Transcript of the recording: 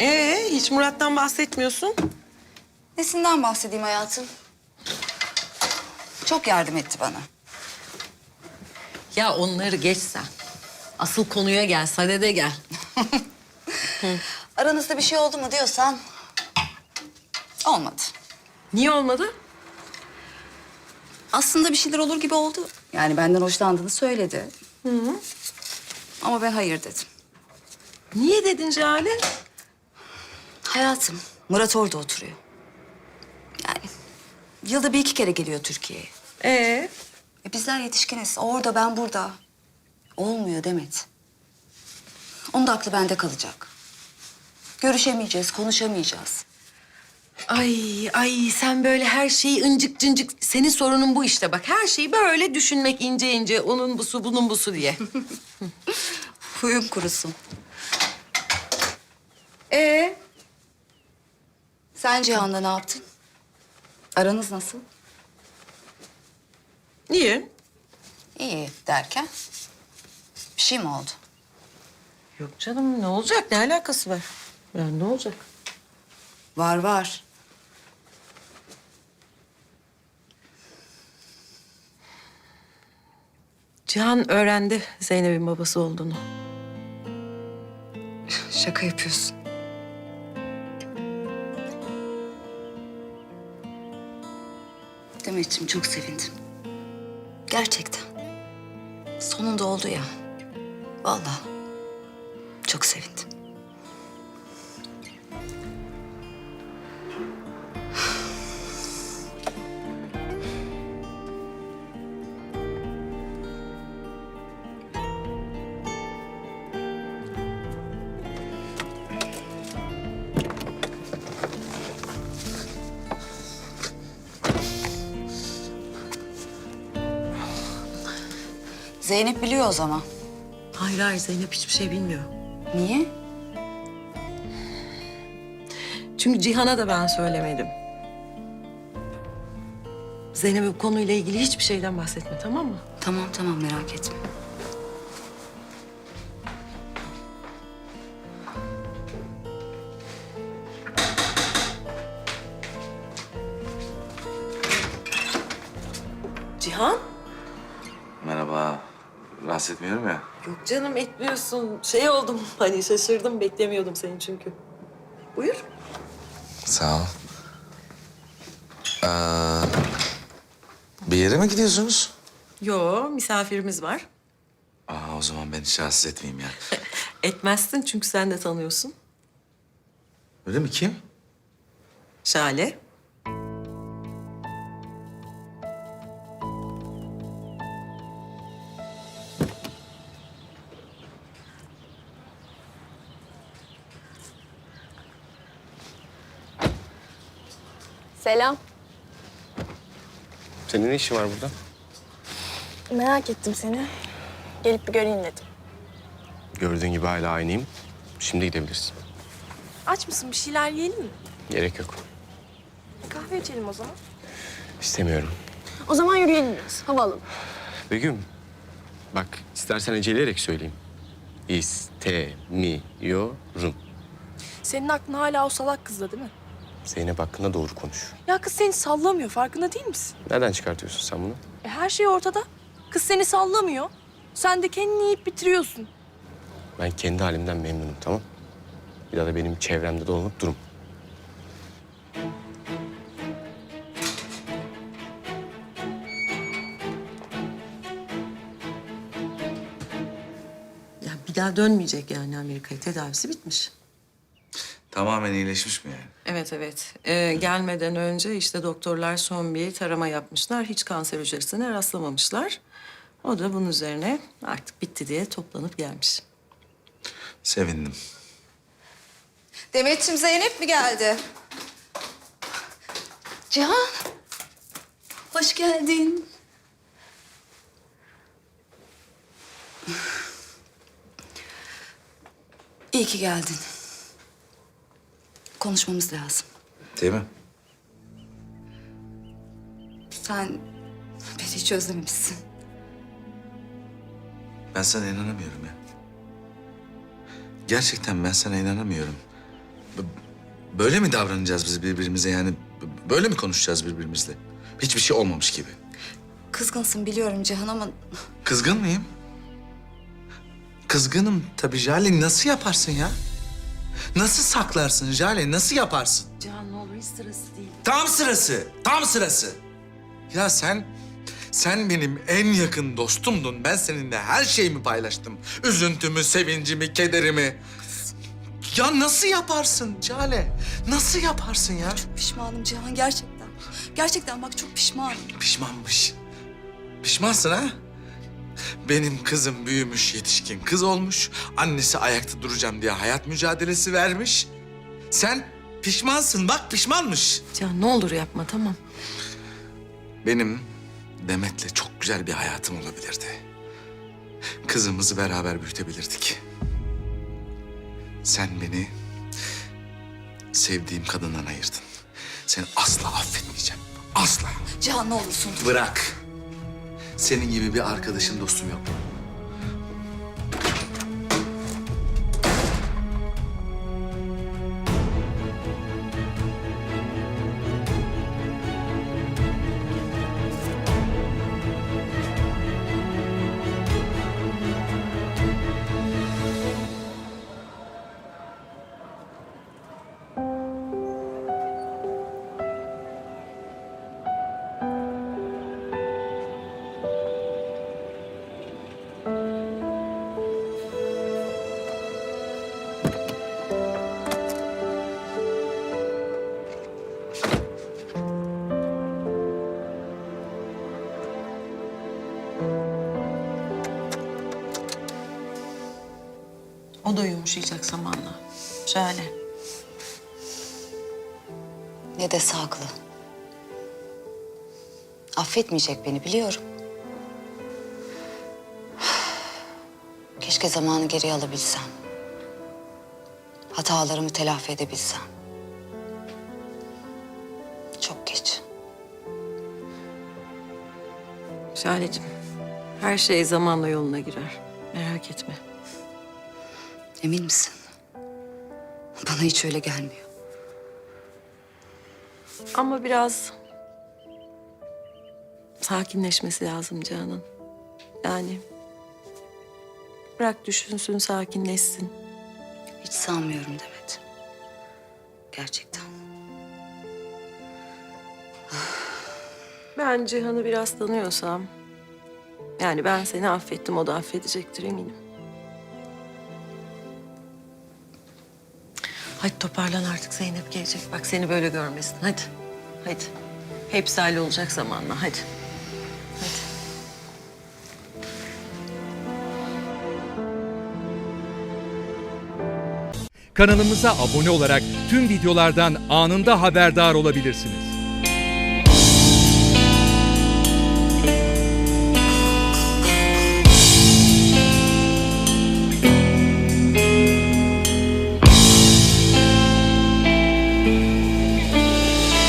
Ee, hiç Murat'tan bahsetmiyorsun. Nesinden bahsedeyim hayatım? Çok yardım etti bana. Ya onları geç sen. Asıl konuya gel, sadede gel. Aranızda bir şey oldu mu diyorsan... Olmadı. Niye olmadı? Aslında bir şeyler olur gibi oldu. Yani benden hoşlandığını söyledi. Ama ben hayır dedim. Niye dedin Cale? Hayatım, Murat orada oturuyor. Yani yılda bir iki kere geliyor Türkiye'ye. Ee, E bizler yetişkiniz. O orada, ben burada. Olmuyor Demet. Onun da aklı bende kalacak. Görüşemeyeceğiz, konuşamayacağız. ay ay sen böyle her şeyi incik cincik... Senin sorunun bu işte bak. Her şeyi böyle düşünmek ince ince. Onun busu, bunun busu diye. Huyum kurusun. Ee? Sen Cihan'la ne yaptın? Aranız nasıl? Niye? İyi derken? Bir şey mi oldu? Yok canım ne olacak? Ne alakası var? Yani ne olacak? Var var. Cihan öğrendi Zeynep'in babası olduğunu. Şaka yapıyorsun. Demetciğim çok sevindim. Gerçekten. Sonunda oldu ya. Vallahi çok sevindim. Zeynep biliyor o zaman. Hayır hayır Zeynep hiçbir şey bilmiyor. Niye? Çünkü Cihan'a da ben söylemedim. Zeynep'e bu konuyla ilgili hiçbir şeyden bahsetme tamam mı? Tamam tamam merak etme. Rahatsız etmiyorum ya. Yok canım etmiyorsun. Şey oldum hani şaşırdım beklemiyordum seni çünkü. Buyur. Sağ ol. Ee, bir yere mi gidiyorsunuz? Yo misafirimiz var. Aa, o zaman ben hiç rahatsız etmeyeyim ya. Etmezsin çünkü sen de tanıyorsun. Öyle mi? Kim? Şale. Selam. Senin ne işin var burada? Merak ettim seni. Gelip bir göreyim dedim. Gördüğün gibi hala aynıyım. Şimdi gidebilirsin. Aç mısın? Bir şeyler yiyelim mi? Gerek yok. Kahve içelim o zaman. İstemiyorum. O zaman yürüyelim biraz. Hava alalım. Begüm, bak istersen eceleyerek söyleyeyim. İstemiyorum. Senin aklın hala o salak kızda değil mi? Zeynep hakkında doğru konuş. Ya kız seni sallamıyor. Farkında değil misin? Nereden çıkartıyorsun sen bunu? E, her şey ortada. Kız seni sallamıyor. Sen de kendini yiyip bitiriyorsun. Ben kendi halimden memnunum, tamam? Bir daha da benim çevremde dolanıp durum. Ya bir daha dönmeyecek yani Amerika'ya. Tedavisi bitmiş. Tamamen iyileşmiş mi yani? Evet evet. Ee, gelmeden önce işte doktorlar son bir tarama yapmışlar. Hiç kanser hücresine rastlamamışlar. O da bunun üzerine artık bitti diye toplanıp gelmiş. Sevindim. Demetciğim Zeynep mi geldi? Cihan. Hoş geldin. İyi ki geldin. Konuşmamız lazım. Değil mi? Sen beni hiç özlememişsin. Ben sana inanamıyorum ya. Gerçekten ben sana inanamıyorum. b- böyle mi davranacağız biz birbirimize yani? B- Böyle mi konuşacağız birbirimizle? Hiçbir şey olmamış gibi. Kızgınsın biliyorum Cihan ama Kızgın mıyım? Kızgınım tabii Jale. Nasıl yaparsın ya? Nasıl saklarsın Jale? Nasıl yaparsın? Can ne olur hiç sırası değil. Tam sırası, tam sırası. Ya sen, sen benim en yakın dostumdun. Ben seninle her şeyimi paylaştım. Üzüntümü, sevincimi, kederimi. Ya nasıl yaparsın Cale? Nasıl yaparsın ya? pişmanım Cihan gerçekten. Gerçekten bak çok pişmanım. Pişmanmış. Pişmansın ha? Benim kızım büyümüş, yetişkin kız olmuş. Annesi ayakta duracağım diye hayat mücadelesi vermiş. Sen pişmansın, bak pişmanmış. Can ne olur yapma tamam. Benim Demet'le çok güzel bir hayatım olabilirdi. Kızımızı beraber büyütebilirdik. Sen beni sevdiğim kadından ayırdın. Seni asla affetmeyeceğim. Asla. Cihan ne olursun dur. Bırak. Senin gibi bir arkadaşın, dostum yok. O da yumuşayacak zamanla. Şöyle. Ne dese haklı. Affetmeyecek beni biliyorum. Keşke zamanı geri alabilsem. Hatalarımı telafi edebilsem. Çok geç. Şalecim, her şey zamanla yoluna girer. Merak etme. Emin misin? Bana hiç öyle gelmiyor. Ama biraz sakinleşmesi lazım Canan. Yani bırak düşünsün, sakinleşsin. Hiç sanmıyorum Demet. Gerçekten. Ben Cihan'ı biraz tanıyorsam... Yani ben seni affettim, o da affedecektir eminim. Hadi toparlan artık Zeynep gelecek. Bak seni böyle görmesin. Hadi. Hadi. Hepsi hallolacak zamanla. Hadi. Hadi. Kanalımıza abone olarak tüm videolardan anında haberdar olabilirsiniz.